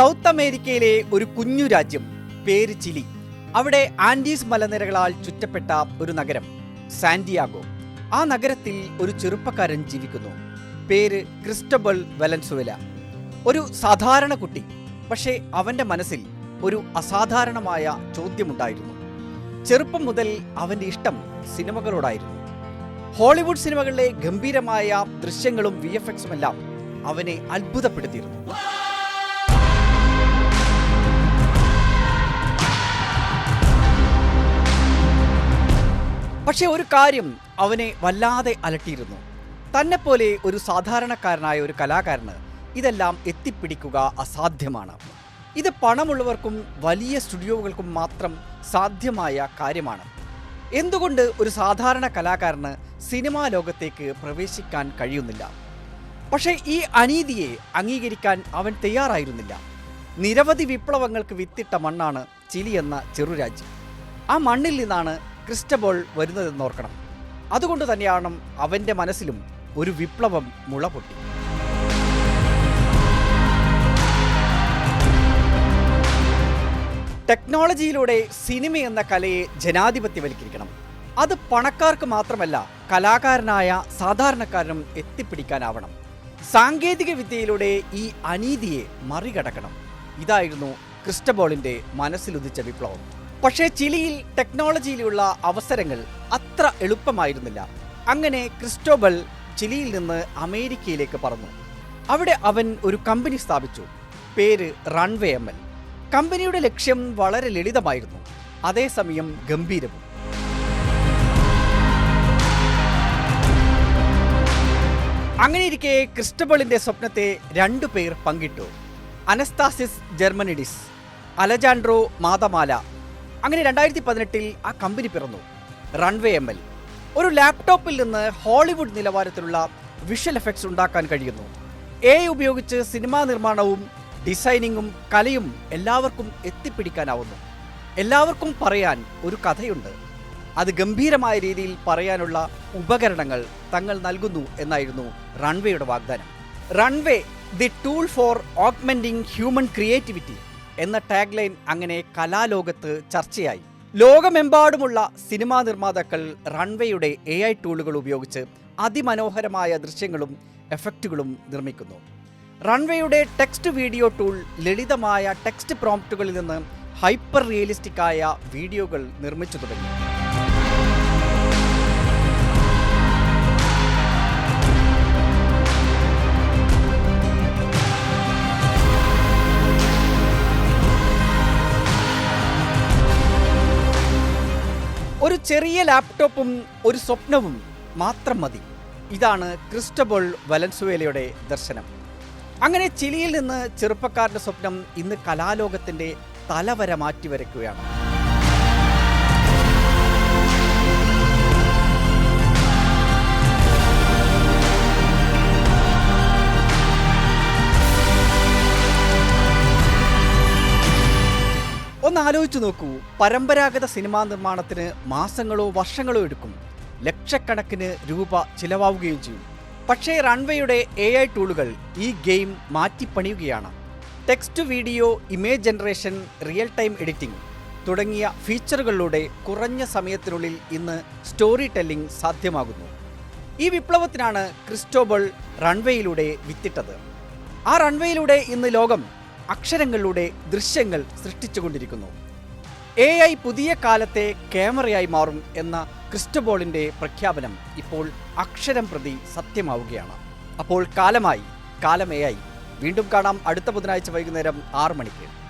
South അമേരിക്കയിലെ ഒരു കുഞ്ഞു രാജ്യം പേര് ചിലി. അവിടെ ആൻഡീസ് മലനിരകളാൽ ചുറ്റപ്പെട്ട ഒരു നഗരം സാന്റിയാഗോ. ആ നഗരത്തിൽ ഒരു ചെറുപ്പക്കാരൻ ജീവിക്കുന്നു. പേര് ക്രിസ്റ്റബൽ വലൻസുവല. ഒരു സാധാരണ കുട്ടി പക്ഷേ അവന്റെ മനസ്സിൽ ഒരു അസാധാരണമായ ചോദ്യമുണ്ടായിരുന്നു. ചെറുപ്പം മുതൽ അവന്റെ ഇഷ്ടം സിനിമകളോടായിരുന്നു. ഹോളിവുഡ് സിനിമകളിലെ ഗംഭീരമായ ദൃശ്യങ്ങളും വി എഫ് എക്സും എല്ലാം അവനെ അത്ഭുതപ്പെടുത്തിയിരുന്നു. പക്ഷെ ഒരു കാര്യം അവനെ വല്ലാതെ അലട്ടിയിരുന്നു. തന്നെപ്പോലെ ഒരു സാധാരണക്കാരനായ ഒരു കലാകാരന് ഇതെല്ലാം എത്തിപ്പിടിക്കുക അസാധ്യമാണ്. ഇത് പണമുള്ളവർക്കും വലിയ സ്റ്റുഡിയോകൾക്കും മാത്രം സാധ്യമായ കാര്യമാണ്. എന്തുകൊണ്ട് ഒരു സാധാരണ കലാകാരന് സിനിമാ ലോകത്തേക്ക് പ്രവേശിക്കാൻ കഴിയുന്നില്ല? പക്ഷേ ഈ അനീതിയെ അംഗീകരിക്കാൻ അവൻ തയ്യാറായിരുന്നില്ല. നിരവധി വിപ്ലവങ്ങൾക്ക് വിത്തിട്ട മണ്ണാണ് ചിലി എന്ന ചെറുരാജ്യം. ആ മണ്ണിൽ നിന്നാണ് ക്രിസ്റ്റബോൾ വരുന്നതെന്നോർക്കണം. അതുകൊണ്ട് തന്നെയാണ് അവന്റെ മനസ്സിലും ഒരു വിപ്ലവം മുളപൊട്ടി ടെക്നോളജിയിലൂടെ സിനിമ എന്ന കലയെ ജനാധിപത്യവൽക്കരിക്കണം. അത് പണക്കാർക്ക് മാത്രമല്ല കലാകാരനായ സാധാരണക്കാരനും എത്തിപ്പിടിക്കാനാവണം. സാങ്കേതിക വിദ്യയിലൂടെ ഈ അനീതിയെ മറികടക്കണം. ഇതായിരുന്നു ക്രിസ്റ്റബോളിന്റെ മനസ്സിലുദിച്ച വിപ്ലവം. പക്ഷേ ചിലിയിൽ ടെക്നോളജിയിലുള്ള അവസരങ്ങൾ അത്ര എളുപ്പമായിരുന്നില്ല. അങ്ങനെ ക്രിസ്റ്റോബൽ ചിലിയിൽ നിന്ന് അമേരിക്കയിലേക്ക് പറന്നു. അവിടെ അവൻ ഒരു കമ്പനി സ്ഥാപിച്ചു. പേര് റൺവേ എം എൽ. കമ്പനിയുടെ ലക്ഷ്യം വളരെ ലളിതമായിരുന്നു. അതേസമയം ഗംഭീരവും. അങ്ങനെയിരിക്കെ ക്രിസ്റ്റബളിന്റെ സ്വപ്നത്തെ രണ്ടു പേർ പങ്കിട്ടു. അനസ്താസിസ് ജർമനിഡിസ് അലജാൻഡ്രോ മാതമാല അങ്ങനെ രണ്ടായിരത്തി പതിനെട്ടിൽ ആ കമ്പനി പിറന്നു. റൺവേ എം എൽ ഒരു ലാപ്ടോപ്പിൽ നിന്ന് ഹോളിവുഡ് നിലവാരത്തിലുള്ള വിഷ്വൽ എഫക്ട്സ് ഉണ്ടാക്കാൻ കഴിയുന്നു. എ ഉപയോഗിച്ച് സിനിമാ നിർമ്മാണവും ഡിസൈനിങ്ങും കലയും എല്ലാവർക്കും എത്തിപ്പിടിക്കാനാവുന്നു. എല്ലാവർക്കും പറയാൻ ഒരു കഥയുണ്ട്. അത് ഗംഭീരമായ രീതിയിൽ പറയാനുള്ള ഉപകരണങ്ങൾ തങ്ങൾ നൽകുന്നു എന്നായിരുന്നു റൺവേയുടെ വാഗ്ദാനം. Runway the tool for augmenting human creativity എന്ന ടാഗ് ലൈൻ അങ്ങനെ കലാലോകത്ത് ചർച്ചയായി. ലോകമെമ്പാടുമുള്ള സിനിമാ നിർമ്മാതാക്കൾ റൺവേയുടെ എ ഐ ടൂളുകൾ ഉപയോഗിച്ച് അതിമനോഹരമായ ദൃശ്യങ്ങളും എഫക്റ്റുകളും നിർമ്മിക്കുന്നു. റൺവേയുടെ ടെക്സ്റ്റ് വീഡിയോ ടൂൾ ലളിതമായ ടെക്സ്റ്റ് പ്രോംപ്റ്റുകളിൽ നിന്ന് ഹൈപ്പർ റിയലിസ്റ്റിക് ആയ വീഡിയോകൾ നിർമ്മിച്ചു തുടങ്ങി. ഒരു ചെറിയ ലാപ്ടോപ്പും ഒരു സ്വപ്നവും മാത്രം മതി. ഇതാണ് ക്രിസ്റ്റബോൾ വലൻസുവേലയുടെ ദർശനം. അങ്ങനെ ചിലിയിൽ നിന്ന് ചെറുപ്പക്കാരുടെ സ്വപ്നം ഇന്ന് കലാലോകത്തിന്റെ തലവര മാറ്റി ആലോചിച്ചു നോക്കൂ. പരമ്പരാഗത സിനിമാ നിർമ്മാണത്തിന് മാസങ്ങളോ വർഷങ്ങളോ എടുക്കും. ലക്ഷക്കണക്കിന് രൂപ ചിലവാവുകയും ചെയ്യും. പക്ഷേ റൺവേയുടെ എ ഐ ടൂളുകൾ ഈ game മാറ്റിപ്പണിയുകയാണ്. Text video image generation real time editing തുടങ്ങിയ ഫീച്ചറുകളിലൂടെ കുറഞ്ഞ സമയത്തിനുള്ളിൽ ഇന്ന് സ്റ്റോറി ടെല്ലിംഗ് സാധ്യമാകുന്നു. ഈ വിപ്ലവത്തിനാണ് ക്രിസ്റ്റോബൾ റൺവേയിലൂടെ വിത്തിട്ടത്. ആ റൺവേയിലൂടെ ഇന്ന് ലോകം അക്ഷരങ്ങളിലൂടെ ദൃശ്യങ്ങൾ സൃഷ്ടിച്ചുകൊണ്ടിരിക്കുന്നു. എ ഐ പുതിയ കാലത്തെ ക്യാമറയായി മാറും എന്ന ക്രിസ്റ്റബോളിന്റെ പ്രഖ്യാപനം ഇപ്പോൾ അക്ഷരം പ്രതി സത്യമാവുകയാണ്. അപ്പോൾ കാലമായി കാലം എ ഐ. വീണ്ടും കാണാം അടുത്ത ബുധനാഴ്ച വൈകുന്നേരം ആറ് മണിക്ക്.